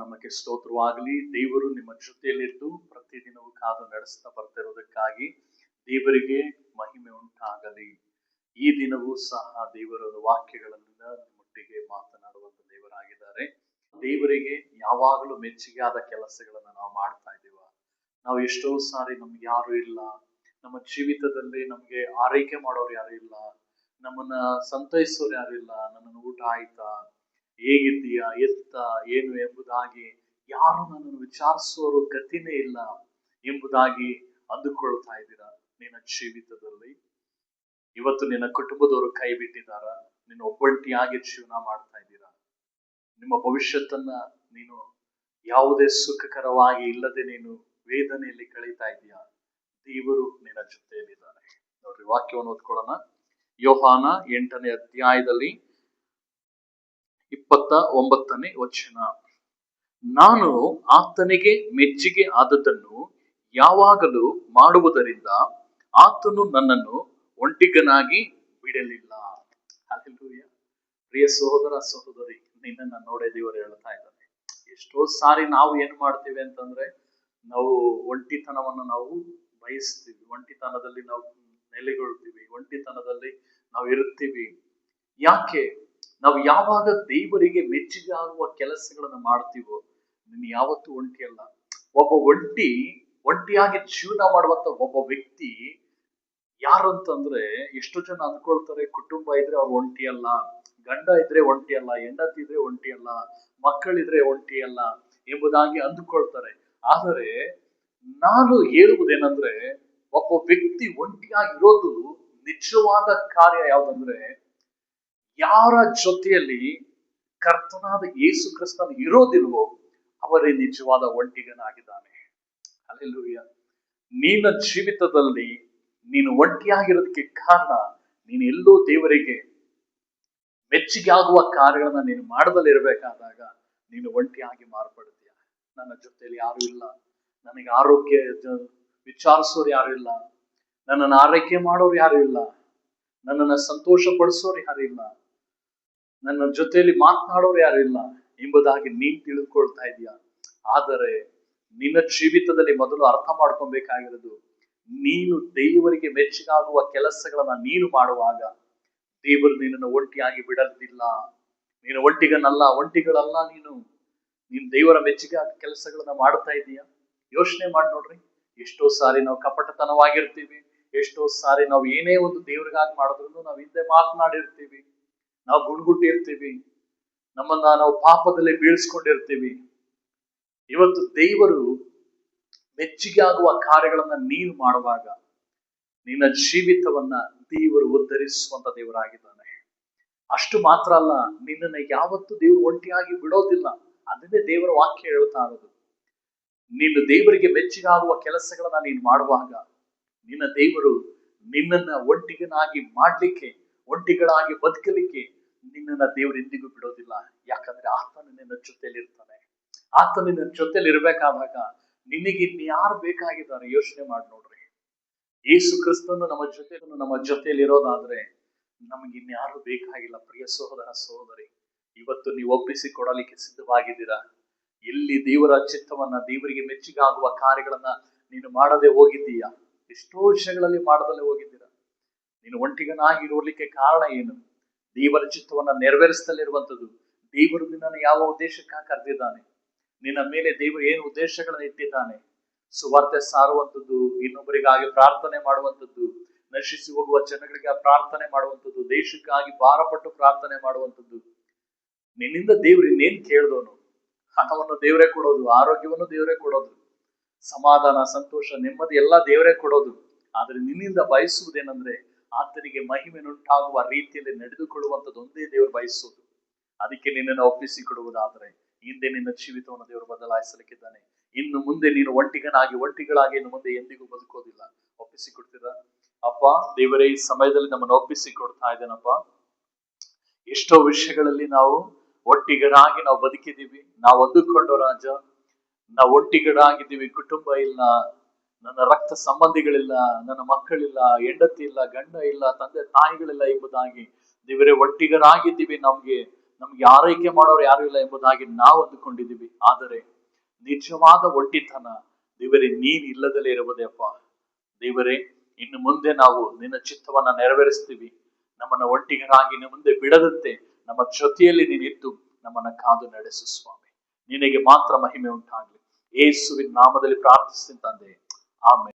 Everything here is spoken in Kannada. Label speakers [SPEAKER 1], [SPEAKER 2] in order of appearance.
[SPEAKER 1] ನಾಮಕ್ಕೆ ಸ್ತೋತ್ರವಾಗಲಿ ದೇವರು ನಿಮ್ಮ ಜೊತೆಯಲ್ಲಿದ್ದು ಪ್ರತಿದಿನವೂ ಕಾದು ನಡೆಸ್ತಾ ಬರ್ತಿರೋದಕ್ಕಾಗಿ ದೇವರಿಗೆ ಮಹಿಮೆ ಉಂಟಾಗಲಿ. ಈ ದಿನವೂ ಸಹ ದೇವರ ವಾಕ್ಯಗಳನ್ನ ನಿಮ್ಮೊಟ್ಟಿಗೆ ಮಾತನಾಡುವಂತ ದೇವರಾಗಿದ್ದಾರೆ. ದೇವರಿಗೆ ಯಾವಾಗಲೂ ಮೆಚ್ಚುಗೆ ಆದ ಕೆಲಸಗಳನ್ನ ನಾವು ಮಾಡ್ತಾ ಇದ್ದೀವ. ನಾವು ಎಷ್ಟೋ ಸಾರಿ ನಮ್ಗೆ ಯಾರು ಇಲ್ಲ. ನಮ್ಮ ಜೀವಿತದಲ್ಲಿ ನಮ್ಗೆ ಆರೈಕೆ ಮಾಡೋರು ಯಾರು ಇಲ್ಲ. ನಮ್ಮನ್ನ ಸಂತೈಸೋರು ಯಾರು ಇಲ್ಲ. ನನ್ನನ್ನು ಊಟ ಆಯ್ತಾ? ಹೇಗಿದ್ದೀಯಾ, ಎತ್ತ, ಏನು ಎಂಬುದಾಗಿ ಯಾರು ನನ್ನನ್ನು ವಿಚಾರಿಸೋರು ಗತಿನೇ ಇಲ್ಲ ಎಂಬುದಾಗಿ ಅಂದುಕೊಳ್ತಾ ಇದ್ದೀರಾ ನಿನ್ನ ಜೀವಿತದಲ್ಲಿ? ಇವತ್ತು ನಿನ್ನ ಕುಟುಂಬದವರು ಕೈ ಬಿಟ್ಟಿದಾರ ನಿನ್ನ ಒಬ್ಬಂಟಿಯಾಗಿ ಜೀವನ ಮಾಡ್ತಾ ಇದ್ದೀರಾ? ನಿಮ್ಮ ಭವಿಷ್ಯತ್ತನ್ನ ನೀನು ಯಾವುದೇ ಸುಖಕರವಾಗಿ ಇಲ್ಲದೆ ನೀನು ವೇದನೆಯಲ್ಲಿ ಕಳೀತಾ ಇದೀಯಾ ದೇವರು ನಿನ್ನ ಜೊತೆಯಲ್ಲಿದ್ದಾರೆ ನೋಡ್ರಿ, ವಾಕ್ಯವನ್ನು ಓದ್ಕೊಳ್ಳೋಣ. ಯೋಹಾನ ಎಂಟನೇ ಅಧ್ಯಾಯದಲ್ಲಿ ಇಪ್ಪತ್ತ ಒಂಬತ್ತನೇ ವಚನ. ನಾನು ಆತನಿಗೆ ಮೆಚ್ಚುಗೆ ಆದದ್ದನ್ನು ಯಾವಾಗಲೂ ಮಾಡುವುದರಿಂದ ಆತನು ನನ್ನನ್ನು ಒಂಟಿಗನಾಗಿ ಬಿಡಲಿಲ್ಲ. ಪ್ರಿಯ ಸಹೋದರ ಸಹೋದರಿ ನಿನ್ನ ನೋಡೇ ದೇವರು ಹೇಳ್ತಾ ಇದ್ದಾನೆ. ಎಷ್ಟೋ ಸಾರಿ ನಾವು ಏನ್ ಮಾಡ್ತೀವಿ ಅಂತಂದ್ರೆ, ನಾವು ಒಂಟಿತನವನ್ನು ನಾವು ಬಯಸ್ತೀವಿ. ಒಂಟಿತನದಲ್ಲಿ ನಾವು ನೆಲೆಗೊಳ್ತೀವಿ. ಒಂಟಿತನದಲ್ಲಿ ನಾವು ಇರುತ್ತೀವಿ. ಯಾಕೆ? ನಾವು ಯಾವಾಗ ದೇವರಿಗೆ ಮೆಚ್ಚುಗೆ ಆಗುವ ಕೆಲಸಗಳನ್ನ ಮಾಡ್ತೀವೋ ನೀನು ಯಾವತ್ತೂ ಒಂಟಿ ಅಲ್ಲ. ಒಬ್ಬ ಒಂಟಿ, ಒಂಟಿಯಾಗಿ ಜೀವನ ಮಾಡುವಂತ ಒಬ್ಬ ವ್ಯಕ್ತಿ ಯಾರು ಅಂತಂದ್ರೆ ಎಷ್ಟು ಜನ ಅಂದ್ಕೊಳ್ತಾರೆ, ಕುಟುಂಬ ಇದ್ರೆ ಅವ್ರು ಒಂಟಿ ಅಲ್ಲ, ಗಂಡ ಇದ್ರೆ ಒಂಟಿ ಅಲ್ಲ, ಹೆಂಡತಿ ಇದ್ರೆ ಒಂಟಿ ಅಲ್ಲ ಮಕ್ಕಳಿದ್ರೆ ಒಂಟಿ ಅಲ್ಲ ಎಂಬುದಾಗಿ ಅಂದುಕೊಳ್ತಾರೆ. ಆದರೆ ನಾನು ಹೇಳುವುದೇನಂದ್ರೆ, ಒಬ್ಬ ವ್ಯಕ್ತಿ ಒಂಟಿಯಾಗಿರೋದು ನಿಜವಾದ ಕಾರ್ಯ ಯಾವ್ದಂದ್ರೆ ಯಾರ ಜೊತೆಯಲ್ಲಿ ಕರ್ತನಾದ ಯೇಸು ಕ್ರಿಸ್ತನ ಇರೋದಿಲ್ವೋ, ಅವರೇ ನಿಜವಾದ ಒಂಟಿಗನಾಗಿದ್ದಾನೆ. ಅಲ್ಲೆಲ್ಲೂಯ್ಯ ನಿನ್ನ ಜೀವಿತದಲ್ಲಿ ನೀನು ಒಂಟಿಯಾಗಿರೋದಕ್ಕೆ ಕಾರಣ ನೀನು ಎಲ್ಲೋ ದೇವರಿಗೆ ಮೆಚ್ಚುಗೆ ಆಗುವ ಕಾರ್ಯಗಳನ್ನ ನೀನು ಮಾಡದಲ್ಲಿ ಇರಬೇಕಾದಾಗ ನೀನು ಒಂಟಿಯಾಗಿ ಮಾರ್ಪಡ್ತೀಯ ನನ್ನ ಜೊತೆಯಲ್ಲಿ ಯಾರು ಇಲ್ಲ. ನನಗೆ ಆರೋಗ್ಯ ವಿಚಾರಿಸೋರು ಯಾರು ಇಲ್ಲ. ನನ್ನನ್ನು ಆರೈಕೆ ಮಾಡೋರು ಯಾರು ಇಲ್ಲ. ನನ್ನನ್ನು ಸಂತೋಷ ಪಡಿಸೋರು ಯಾರು ಇಲ್ಲ. ನನ್ನ ಜೊತೆಯಲ್ಲಿ ಮಾತನಾಡೋರು ಯಾರು ಇಲ್ಲ ಎಂಬುದಾಗಿ ನೀನ್ ತಿಳಿದುಕೊಳ್ತಾ ಇದೀಯ? ಆದರೆ ನಿನ್ನ ಜೀವಿತದಲ್ಲಿ ಮೊದಲು ಅರ್ಥ ಮಾಡ್ಕೊಬೇಕಾಗಿರೋದು, ನೀನು ದೇವರಿಗೆ ಮೆಚ್ಚುಗಾಗುವ ಕೆಲಸಗಳನ್ನ ನೀನು ಮಾಡುವಾಗ ದೇವರು ನಿನ್ನನ್ನು ಒಂಟಿಯಾಗಿ ಬಿಡಲಿಲ್ಲ ನೀನು ಒಂಟಿಗನಲ್ಲ, ಒಂಟಿಗಳಲ್ಲ ನೀನು. ನೀನು ದೇವರ ಮೆಚ್ಚುಗೆ ಕೆಲಸಗಳನ್ನ ಮಾಡ್ತಾ ಇದೀಯ? ಯೋಚನೆ ಮಾಡಿ ನೋಡ್ರಿ. ಎಷ್ಟೋ ಸಾರಿ ನಾವು ಕಪಟತನವಾಗಿರ್ತೀವಿ, ಎಷ್ಟೋ ಸಾರಿ ನಾವು ಏನೇ ಒಂದು ದೇವರಿಗಾಗಿ ಮಾಡಿದ್ರು ನಾವು ಹಿಂದೆ ಮಾತನಾಡಿರ್ತೀವಿ. ನಾವು ಗುಡ್ಗುಟ್ಟಿರ್ತೀವಿ ನಮ್ಮನ್ನ ನಾವು ಪಾಪದಲ್ಲಿ ಬೀಳ್ಸ್ಕೊಂಡಿರ್ತೀವಿ. ಇವತ್ತು ದೇವರು ಮೆಚ್ಚುಗೆ ಆಗುವ ಕಾರ್ಯಗಳನ್ನ ನೀನು ಮಾಡುವಾಗ ನಿನ್ನ ಜೀವಿತವನ್ನ ದೇವರು ಉದ್ಧರಿಸುವಂತ ದೇವರಾಗಿದ್ದಾನೆ. ಅಷ್ಟು ಮಾತ್ರ ಅಲ್ಲ, ನಿನ್ನನ್ನ ಯಾವತ್ತೂ ದೇವರು ಒಂಟಿಯಾಗಿ ಬಿಡೋದಿಲ್ಲ. ಅದನ್ನೇ ದೇವರ ವಾಕ್ಯ ಹೇಳ್ತಾ ಇರೋದು. ನೀನು ದೇವರಿಗೆ ಮೆಚ್ಚಿಗಾಗುವ ಕೆಲಸಗಳನ್ನ ನೀನು ಮಾಡುವಾಗ ನಿನ್ನ ದೇವರು ನಿನ್ನನ್ನ ಒಂಟಿಗನಾಗಿ ಮಾಡ್ಲಿಕ್ಕೆ, ಒಂಟಿಗಳಾಗಿ ಬದುಕಲಿಕ್ಕೆ ನಿನ್ನನ್ನ ದೇವ್ರು ಎಂದಿಗೂ ಬಿಡೋದಿಲ್ಲ. ಯಾಕಂದ್ರೆ ಆತನ ನಿನ್ನ ಜೊತೆಲಿ ಇರ್ತಾನೆ ಆತ ನಿನ್ನ ಜೊತೆಲಿ ಇರ್ಬೇಕಾದಾಗ ನಿನಗೆ ಇನ್ಯಾರು ಬೇಕಾಗಿದ್ದಾರೆ ಯೋಚನೆ ಮಾಡಿ ನೋಡ್ರಿ. ಯೇಸು ಕ್ರಿಸ್ತನು ನಮ್ಮ ಜೊತೆ, ನಮ್ಮ ಜೊತೆಲಿ ಇರೋದಾದ್ರೆ ನಮ್ಗೆ ಇನ್ಯಾರು ಬೇಕಾಗಿಲ್ಲ. ಪ್ರಿಯ ಸಹೋದರ, ಸಹೋದರಿ, ಇವತ್ತು ನೀವು ಒಪ್ಪಿಸಿ ಕೊಡಲಿಕ್ಕೆ ಸಿದ್ಧವಾಗಿದ್ದೀರಾ? ಎಲ್ಲಿ ದೇವರ ಚಿತ್ತವನ್ನ, ದೇವರಿಗೆ ಮೆಚ್ಚುಗಾಗುವ ಕಾರ್ಯಗಳನ್ನ ನೀನು ಮಾಡದೆ ಹೋಗಿದ್ದೀಯಾ? ಎಷ್ಟೋ ವಿಷಯಗಳಲ್ಲಿ ಮಾಡದಲ್ಲೇ ಹೋಗಿದ್ದೀರಾ? ನೀನು ಒಂಟಿಗನಾಗಿ ಇರೋಲಿಕ್ಕೆ ಕಾರಣ ಏನು? ದೇವರ ಚಿತ್ತವನ್ನು ನೆರವೇರಿಸದಲ್ಲಿರುವಂಥದ್ದು. ದೇವರು ನಿನ್ನನ್ನು ಯಾವ ಉದ್ದೇಶಕ್ಕಾಗಿ ಕರೆದಿದ್ದಾನೆ? ನಿನ್ನ ಮೇಲೆ ದೇವರು ಏನು ಉದ್ದೇಶಗಳನ್ನು ಇಟ್ಟಿದ್ದಾನೆ? ಸುವಾರ್ತೆ ಸಾರುವಂಥದ್ದು, ಇನ್ನೊಬ್ಬರಿಗಾಗಿ ಪ್ರಾರ್ಥನೆ ಮಾಡುವಂಥದ್ದು, ನಶಿಸಿ ಹೋಗುವ ಜನಗಳಿಗೆ ಪ್ರಾರ್ಥನೆ ಮಾಡುವಂಥದ್ದು, ದೇಶಕ್ಕಾಗಿ ಭಾರಪಟ್ಟು ಪ್ರಾರ್ಥನೆ ಮಾಡುವಂಥದ್ದು. ನಿನ್ನಿಂದ ದೇವ್ರು ಇನ್ನೇನ್ ಕೇಳ್ದವನು? ಹಣವನ್ನು ದೇವರೇ ಕೊಡೋದು, ಆರೋಗ್ಯವನ್ನು ದೇವರೇ ಕೊಡೋದು, ಸಮಾಧಾನ, ಸಂತೋಷ, ನೆಮ್ಮದಿ ಎಲ್ಲ ದೇವರೇ ಕೊಡೋದು. ಆದ್ರೆ ನಿನ್ನಿಂದ ಬಯಸುವುದೇನಂದ್ರೆ ಆತನಿಗೆ ಮಹಿಮೆನುಂಟಾಗುವ ರೀತಿಯಲ್ಲಿ ನಡೆದುಕೊಳ್ಳುವಂಥದ್ದು ಒಂದೇ ದೇವರು ಬಯಸೋದು ಅದಕ್ಕೆ ನಿನ್ನನ್ನು ಒಪ್ಪಿಸಿ ಕೊಡುವುದಾದ್ರೆ ಹಿಂದೆ ನಿನ್ನ ಜೀವಿತವನ್ನು ದೇವರು ಬದಲಾಯಿಸಲಿಕ್ಕಿದ್ದಾನೆ. ಇನ್ನು ಮುಂದೆ ನೀನು ಒಂಟಿಗನಾಗಿ, ಒಂಟಿಗಳಾಗಿ ಇನ್ನು ಮುಂದೆ ಎಂದಿಗೂ ಬದುಕೋದಿಲ್ಲ. ಒಪ್ಪಿಸಿ ಕೊಡ್ತೀರಾ ಅಪ್ಪ, ದೇವರೇ, ಈ ಸಮಯದಲ್ಲಿ ನಮ್ಮನ್ನು ಒಪ್ಪಿಸಿ ಕೊಡ್ತಾ ಇದ್ದೇನಪ್ಪ? ಎಷ್ಟೋ ವಿಷಯಗಳಲ್ಲಿ ನಾವು ಒಟ್ಟಿಗರಾಗಿ ನಾವು ಬದುಕಿದೀವಿ ನಾವು ಅಂದುಕೊಂಡು ರಾಜ, ನಾವು ಒಟ್ಟಿಗರಾಗಿದ್ದೀವಿ ಕುಟುಂಬ ಇಲ್ಲ ನನ್ನ ರಕ್ತ ಸಂಬಂಧಿಗಳಿಲ್ಲ, ನನ್ನ ಮಕ್ಕಳಿಲ್ಲ, ಹೆಂಡತಿ ಇಲ್ಲ, ಗಂಡ ಇಲ್ಲ, ತಂದೆ ತಾಯಿಗಳಿಲ್ಲ ಎಂಬುದಾಗಿ ದೇವರೇ ಒಟ್ಟಿಗರಾಗಿದ್ದೀವಿ ನಮ್ಗೆ. ನಮ್ಗೆ ಆರೈಕೆ ಮಾಡೋರು ಯಾರು ಇಲ್ಲ ಎಂಬುದಾಗಿ ನಾವು ಅಂದುಕೊಂಡಿದ್ದೀವಿ. ಆದರೆ ನಿಜವಾದ ಒಟ್ಟಿತನ ದೇವರೇ, ನೀನ್ ಇಲ್ಲದಲೇ ಇರುವುದಪ್ಪ ದೇವರೇ, ಇನ್ನು ಮುಂದೆ ನಾವು ನಿನ್ನ ಚಿತ್ತವನ್ನ ನೆರವೇರಿಸ್ತೀವಿ. ನಮ್ಮನ್ನ ಒಟ್ಟಿಗರಾಗಿ ಮುಂದೆ ಬಿಡದಂತೆ ನಮ್ಮ ಜೊತೆಯಲ್ಲಿ ನೀನಿದ್ದು ನಮ್ಮನ್ನ ಕಾದು ನಡೆಸು ಸ್ವಾಮಿ. ನಿನಗೆ ಮಾತ್ರ ಮಹಿಮೆ ಉಂಟಾಗ್ಲಿ. ಯೇಸುವಿನ ನಾಮದಲ್ಲಿ ಪ್ರಾರ್ಥಿಸ್ತೀನಿ ತಂದೆ. Amém.